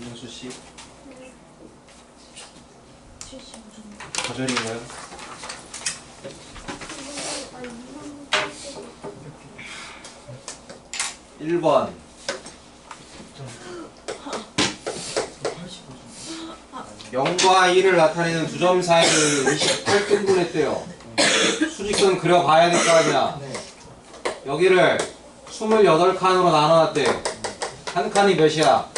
이현수 씨75 정도. 거절인가요? 아, 2만 80. 1번 0과 1을 나타내는 두 점 사이를 28등분 했대요. 수직선 그려봐야 될 거 아니야. 네. 여기를 28칸으로 나눠놨대. 한 칸이 몇이야?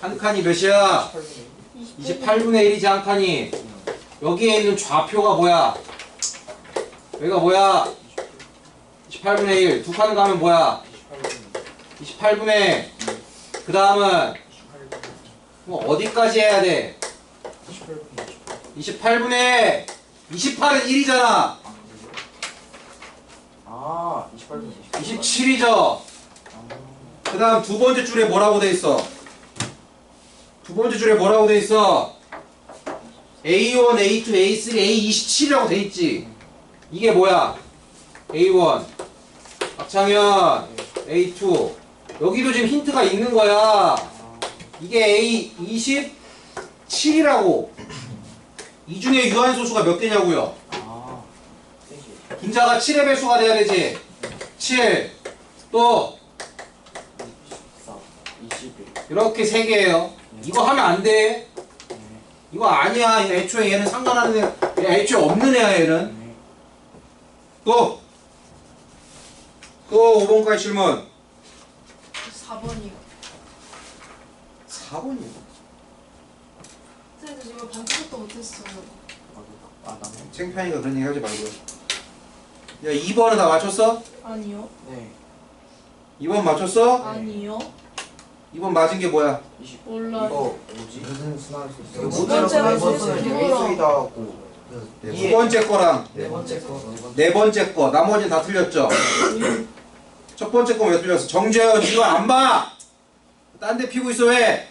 한 칸이 몇이야? 28분의 1이지 한 칸이. 여기에 있는 좌표가 뭐야? 여기가 뭐야? 28분의 1. 두칸 가면 뭐야? 28분의 그 다음은 뭐 어디까지 해야 돼? 28분의 28은 1이잖아. 아, 28분 27이죠. 그 다음 두 번째 줄에 뭐라고 돼 있어? 두 번째 줄에 뭐라고 돼 있어? A1, A2, A3, A27이라고 돼 있지. 이게 뭐야? A1, 박창현, A2. 여기도 지금 힌트가 있는 거야. 이게 A27이라고. 이 중에 유한소수가 몇 개냐고요? 분자가 7의 배수가 돼야 되지. 7. 또 14, 21. 이렇게 세 개예요. 이거 하면 안 돼. 네. 이거 아니야. 애초에 얘는 상관하는 애, 얘 애초에 없는 애야 얘는. 네. 또. 또 5번까지 질문. 4번이요. 4번이요. 선생님, 저 지금 반투부터 못했어요. 아, 나네. 창피하니까 그런 얘기 하지 말고요. 야 2번은 다 맞췄어? 아니요. 네. 2번 맞췄어? 아니요. 2번 맞은 게 뭐야? 20. 몰라요. 이거 뭐지? 무슨 순환수 이거 있어? 두 번째 번째는 A3다 하고 네두 번째 거랑 네 번째 거. 네 번째 거. 나머지는 다 틀렸죠? 첫 번째 거왜 틀렸어? 정재현 이거 안 봐! 딴 데 피고 있어 왜?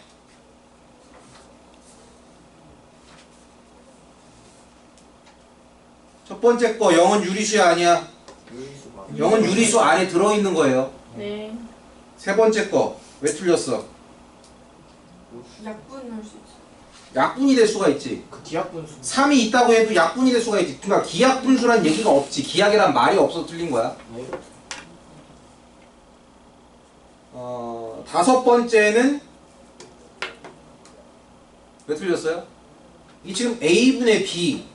첫 번째 거 영은 유리수 아니야? 영은 유리수 안에 들어있는 거예요. 네. 세 번째 거 왜 틀렸어? 약분 할 수 있어요. 약분이 될 수가 있지. 그 기하분수 3이 있다고 해도 약분이 될 수가 있지. 그러니까 기약분수란 얘기가 없지. 기약이란 말이 없어 틀린 거야. 네. 어, 다섯 번째는 왜 틀렸어요? 이 지금 A분의 B.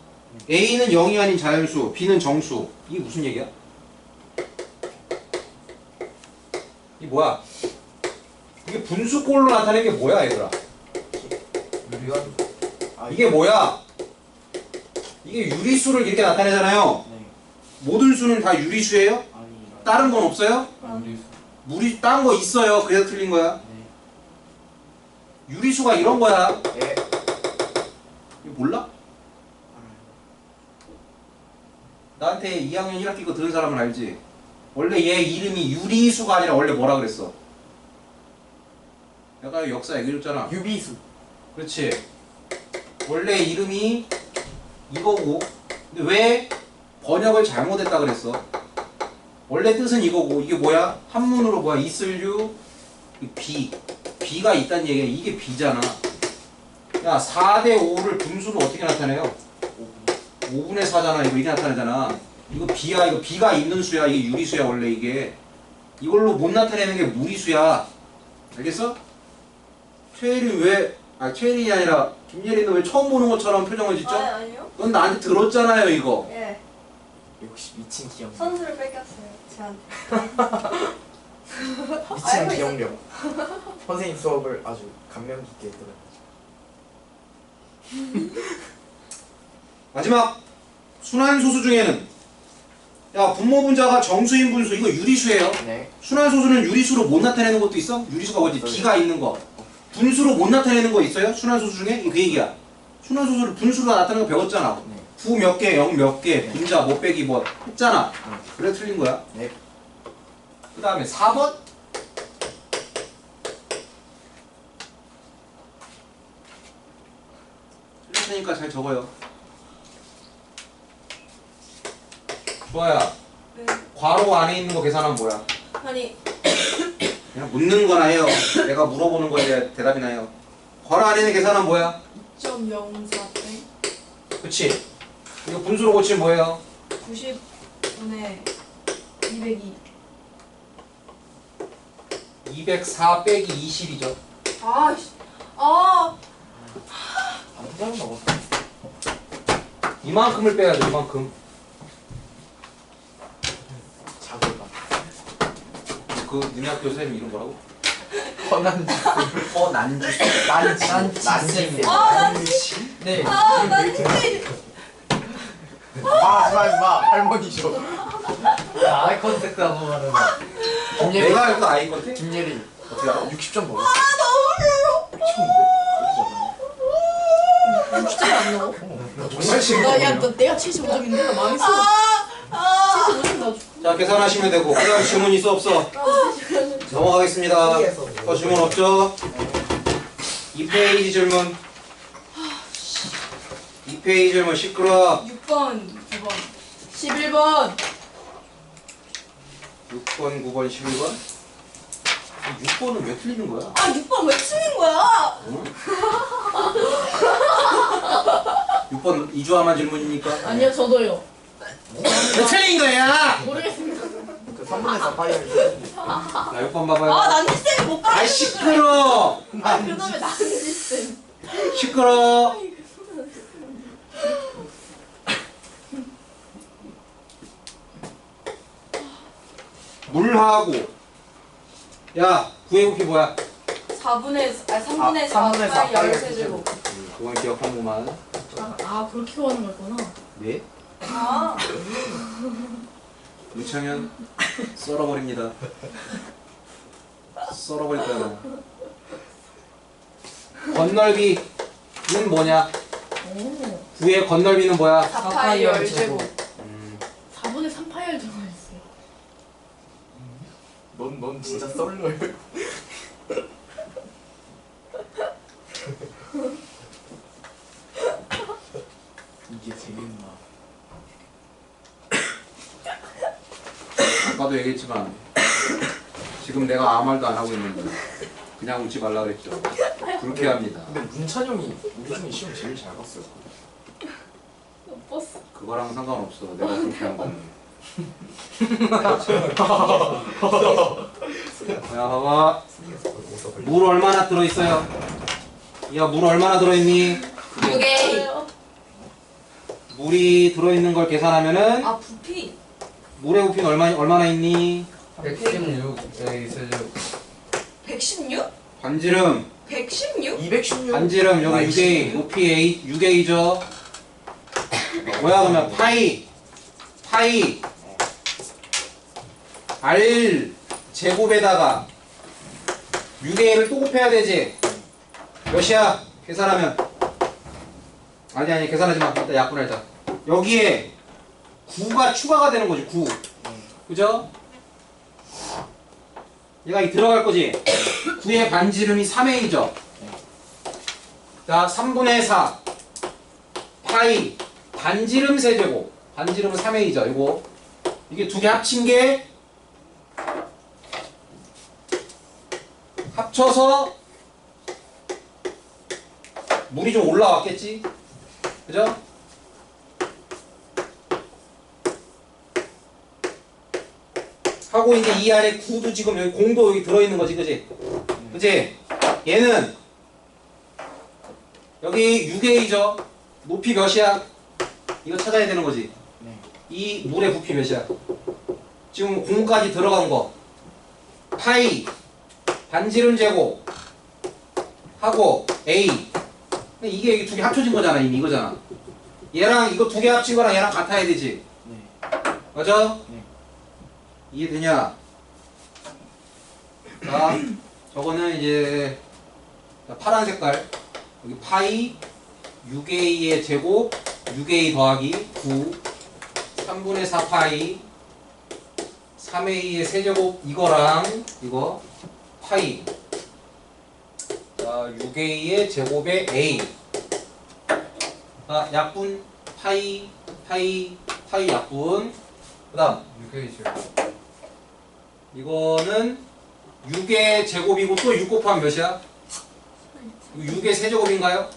A는 0이 아닌 자연수, B는 정수. 이게 무슨 얘기야? 이 뭐야? 이게 분수꼴로 나타내는 게 뭐야, 얘들아? 아, 이게 뭐야? 이게 유리수를 이렇게 나타내잖아요. 네. 모든 수는 다 유리수예요? 다른 건 없어요? 유리수. 물이 딴거 있어요. 그래서 틀린 거야. 네. 유리수가 이런 거야. 네. 몰라? 알아요. 나한테 2학년 1학기 거 들은 사람은 알지? 원래 얘 이름이 유리수가 아니라 원래 뭐라 그랬어? 내가 역사 얘기해줬잖아. 유비수 그렇지. 원래 이름이 이거고, 근데 왜 번역을 잘못했다 그랬어? 원래 뜻은 이거고, 이게 뭐야? 한문으로 뭐야? 있을 유, 비. 비가 있다는 얘기야. 이게 비잖아. 야, 4대 5를 분수로 어떻게 나타내요? 5분의 4잖아. 이거 이게 나타내잖아. 이거 비야. 이거 비가 있는 수야. 이게 유리수야. 원래 이게. 이걸로 못 나타내는 게 무리수야. 알겠어? 최혜린 왜, 아, 최혜린이 아니라 김예린은 왜 처음 보는 것처럼 표정을 짓죠? 아, 아니요. 넌 나한테 들었잖아요, 이거. 예. 역시 미친 기억 선수를 뺏겼어요. 저한테. 미친 알고 기억력 선생님 수업을 아주 감명 깊게 들어요 마지막, 순환소수 중에는, 야, 분모분자가 정수인 분수, 이거 유리수예요. 네 순환소수는 유리수로 못 나타내는 것도 있어? 유리수가 뭐지? 비가 있는 거. 분수로 못 나타내는 거 있어요? 순환소수 중에? 그 얘기야. 순환소수를 분수로 나타내는 거 배웠잖아. 네. 부몇 개, 영 몇 개, 네. 분자 못 빼기 뭐 했잖아. 네. 그래 틀린 거야. 네. 그 다음에 4번. 틀렸으니까 잘 적어요. 좋아요. 네. 괄호 안에 있는 거 계산하면 뭐야? 아니 그냥 묻는 거나 해요. 내가 물어보는 거에 대답이나 해요. 괄호 안에 있는 계산은 뭐야? 2.04땡 그치? 이거 분수로 고치면 뭐예요? 90분의 202 204 빼기 20이죠. 아씨 아안 짜증 나고. 이만큼을 빼야 돼, 이만큼. 자고가. 그 니네 학교 선생님 이름 뭐라고? 허난 허난주. 난지 난지 난지. 아, 네. 아, 나 진짜 마지막 마 할머니죠. 야, 아이 컨택트 한번 하는 김예리. 내가 할거 아이 건데? 김예리. 어떻게 알아? 60점 먹었어. 아 너무 미쳤는데? 진짜 안 나와 정말 싫어. 나야 너 내가 75점인데 나 망했어 아 75점 나 자, 계산하시면 되고. 그 다음 질문 있어, 없어? 넘어가겠습니다. 더 질문 없죠? 2페이지 질문. 2페이지 질문 시끄러. 6번 9번 11번 6번, 9번, 11번? 6번은 왜 틀리는 거야? 아 6번 왜 치는 거야 응? 6번 이주화만 질문입니까? 아니요 저도요 왜 틀린 거야? 모르겠습니다 그 3분의 4 파이를. 자, 6번 봐봐요. 아 난지쌤이 못 아이, 가르쳐 시끄러! 아 그놈의 난지쌤 시끄러! 물하고 야 구해봅기 뭐야? 4분의 아 3분의 아, 4 3분의 4 파이 파이 13제곱 그건 기억 한 번만 아, 아 그렇게 하는 거였구나 네? 아 유창현 썰어버립니다 썰어버릴 거야 너 건널비는 뭐냐? 오 구의 건널비는 뭐야? 4 파이 10제곱 음, 4분의 3 파이를 들어있어요 넌, 넌 진짜 썰러요. 이게 재밌나? 아까도 얘기했지만 지금 내가 아무 말도 안 하고 있는데 그냥 웃지 말라 그랬죠. 불쾌합니다. 근데 문찬영이 우리 중에 시험 제일 잘 봤어요. 버스 그거랑 상관없어. 내가 불쾌한 건 야 봐봐. 물 얼마나 들어있어요? 야 물 얼마나 들어있니? 6A 물이 들어있는 걸 계산하면은 아 부피 물의 부피는 얼마, 얼마나 있니? 116 여기 세죠 116? 반지름. 116? 216. 반지름 여기 6A 높이 A 6A죠? 뭐야 그러면 파이. 파이. R 제곱에다가 6A를 또 곱해야 되지. 몇이야? 계산하면. 아니 아니 계산하지 마. 일단 약분하자 여기에 9가 추가가 되는 거지 9 그죠? 얘가 이 들어갈 거지? 9의 반지름이 3A죠. 자, 3분의 4 파이. 반지름 세제곱. 반지름은 3A죠 이거. 이게 두 개 합친 게 합쳐서 물이 좀 올라왔겠지? 그죠? 하고 이제 이 안에 9도 지금 여기 공도 여기 들어있는 거지 그지? 그지? 얘는 여기 6A죠. 높이 몇이야? 이거 찾아야 되는 거지. 네. 이 물의 부피 몇이야? 지금 공까지 들어간 거. 파이 반지름 제곱 하고 A. 이게 이게 두개 합쳐진 거잖아 이미 이거잖아. 얘랑 이거 두 개 합친 거랑 얘랑 같아야 되지. 네. 맞아? 네. 이해되냐? 자, 저거는 이제 자, 파란 색깔. 여기 파이 6a의 제곱 6a 더하기 9 3분의 4 파이 3a의 세제곱 이거랑 이거 파이. 자 6a의 제곱의 a. 자 약분 파이 파이 파이 약분. 그 다음 6A죠 이거는 6의 제곱이고 또 6 곱하면 몇이야? 6의 세제곱인가요?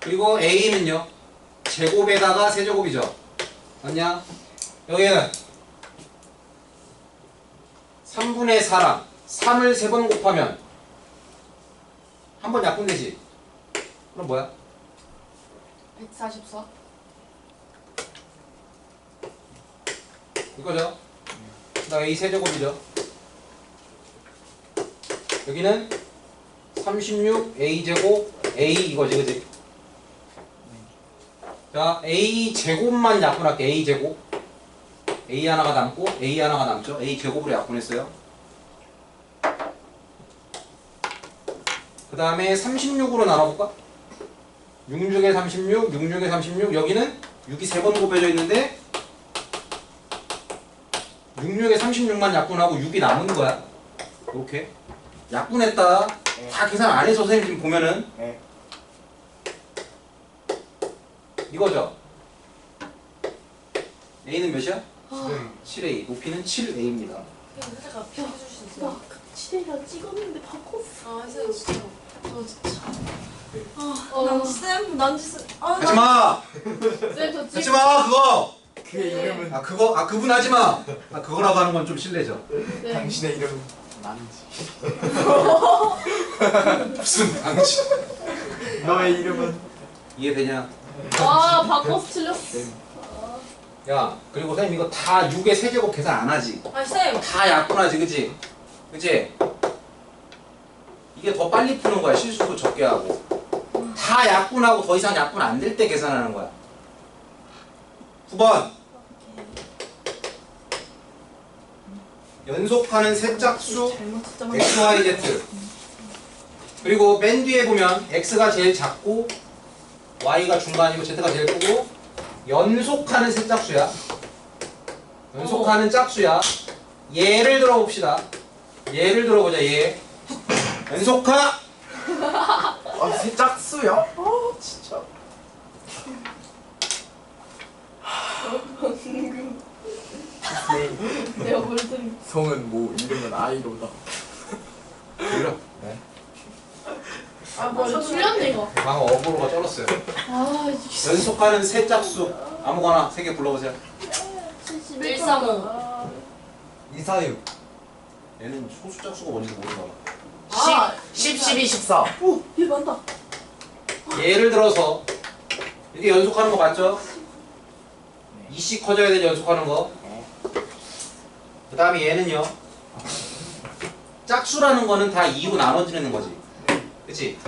그리고 a는요 제곱에다가 세제곱이죠 맞냐? 여기는 3분의 4랑 3을 3번 곱하면 한 번 약분되지 그럼 뭐야? 144. 이거죠? 그다음 a 세제곱이죠. 여기는 36 a 제곱 a 이거지 그지? 자 a 제곱만 약분할게. A 제곱. A 하나가 남고 a 하나가 남죠. A 제곱으로 약분했어요. 그 다음에 36으로 나눠볼까? 66에 36 66에 36 여기는 6이 세번 곱해져 있는데 66에 36만 약분하고 6이 남은 거야 이렇게 약분했다 네. 다 계산 안 해서 선생님 지금 보면은 네. 이거죠 A는 몇이야? 아, 7A 높이는 7A입니다 살짝 비워줄 수 있어요? 나 치대가 찍었는데 바꿨어. 아, 선생님 진짜. 저 진짜. 어, 난지쌤, 난지쌤. 아, 나- 하지마! 쌤저 찍. 하지마 그거! 그의 이름은 아 그거 아 그분 하지 마 아 그거라고 하는 건 좀 실례죠 네. 당신의 이름은 난지. 무슨 당신 너의 이름은 이해되냐? 아 바꿔서 틀렸어. 야 그리고 선생님 이거 다 6의 세제곱 계산 안 하지 아, 쌤. 다 약분하지 그치? 그치? 이게 더 빨리 푸는 거야 실수도 적게 하고 다 약분하고 더 이상 약분 안 될 때 계산하는 거야 9번 연속하는 세 짝수 잘못 진짜 x, y, z. 그리고 맨 뒤에 보면 x가 제일 작고 y가 중간이고 z가 제일 크고 연속하는 세 짝수야. 연속하는 짝수야. 예를 들어 봅시다. 예를 들어보자 얘 연속하! 아 세짝수야? 아 진짜. 네. 내가 뭘 든. 성은 뭐 이름은 아이로다. 들려 네. 아 뭐야 틀렸네 이거. 방금 어그로가 쩔었어요 아 이게 연속하는 세 짝수 아무거나 세 개 불러보세요 135. 이사육 얘는 소수 짝수가 뭔지 모르나 아 10, 12, 14. 오 얘 맞다. 예를 들어서 이게 연속하는 거 맞죠? 네. 2씩 커져야 되지 연속하는 거. 다음에 얘는요. 짝수라는 거는 다 2로 나눠지는 거지. 그치?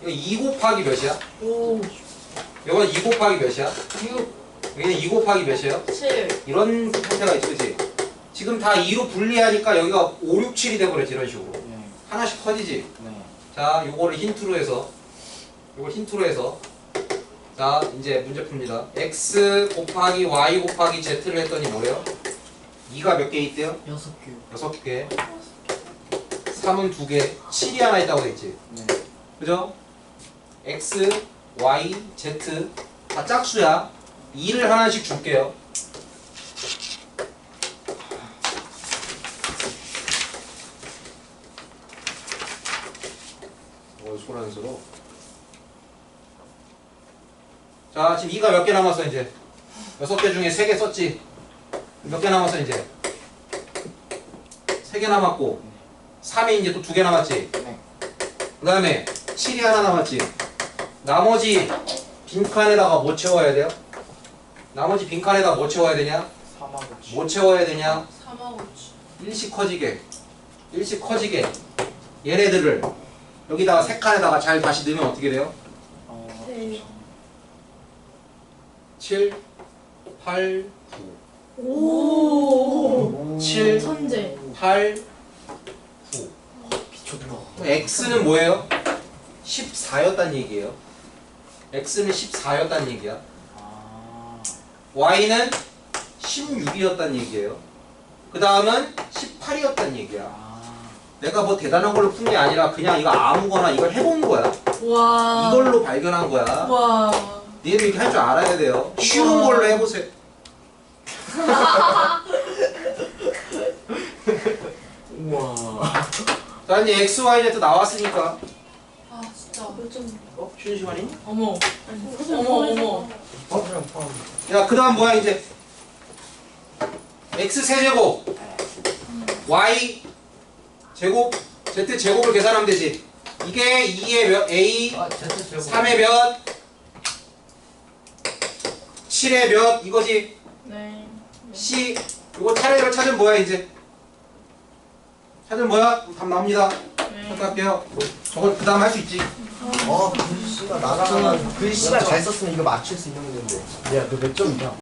이거 2 곱하기 몇이야? 오, 이건 2 곱하기 몇이야? 6, 여기는 2 곱하기 몇이에요? 7. 이런 형태가 있지, 그치? 지금 다 2로 분리하니까 여기가 5, 6, 7이 돼버렸지, 이런 식으로. 네. 하나씩 커지지? 네. 자, 요거를 힌트로 해서 요걸 힌트로 해서 자, 이제 문제 풉니다. x 곱하기 y 곱하기 z를 했더니 뭐래요? 2가 몇 개 있대요? 여섯 개. 6개. 3은 2개. 7이 하나 있다고 했지? 네. 그죠? x, y, z 다 짝수야. 2를 하나씩 줄게요. 뭘 소란스러워? 자 지금 2가 몇 개 남았어 이제? 6개 중에 3개 썼지 몇 개 남았어 이제 3개 남았고 3이 이제 또 2개 남았지 네. 그 다음에 7이 하나 남았지 나머지 빈칸에다가 뭐 채워야 돼요? 나머지 빈칸에다 뭐 채워야 되냐? 뭐 채워야 되냐? 3하고 일씩 커지게 일씩 커지게 얘네들을 여기다가 세 칸에다가 잘 다시 넣으면 어떻게 돼요? 어, 네. 7, 8, 오. 7, 천재. 8, 미쳤다. x는 뭐예요? 14였단 얘기예요 x는 14였단 얘기야 아. y는 16이었단 얘기예요 그 다음은 18이었단 얘기야 아. 내가 뭐 대단한 걸로 푼 게 아니라 그냥 이거 아무거나 이걸 해본 거야 와. 이걸로 발견한 거야 와. 니네도 이렇게 할 줄 알아야 돼요 쉬운. 걸로 해보세요 자 이제 x, y, z 나왔으니까 아 진짜. 몇점 어? 쉬는 시간이니? 어머. 어머 어머 어머. 퍼즐형 포함. 야, 그 다음 뭐야, 이제? x 세제곱, y 제곱, z 제곱을 계산하면 되지. 이게 2의 몇, a, 아 Z 제곱 3의 몇, 7의 몇, 이거지. 네. C, 이거 차례를 찾으면 뭐야, 이제? 찾으면 뭐야? 답 나옵니다. 네. 찾을게요. 저걸 그 다음 할 수 있지. 어 글씨가 나랑 글씨가 잘 썼으면 이거 맞출 수 있는 문제인데. 야너 몇 점이냐?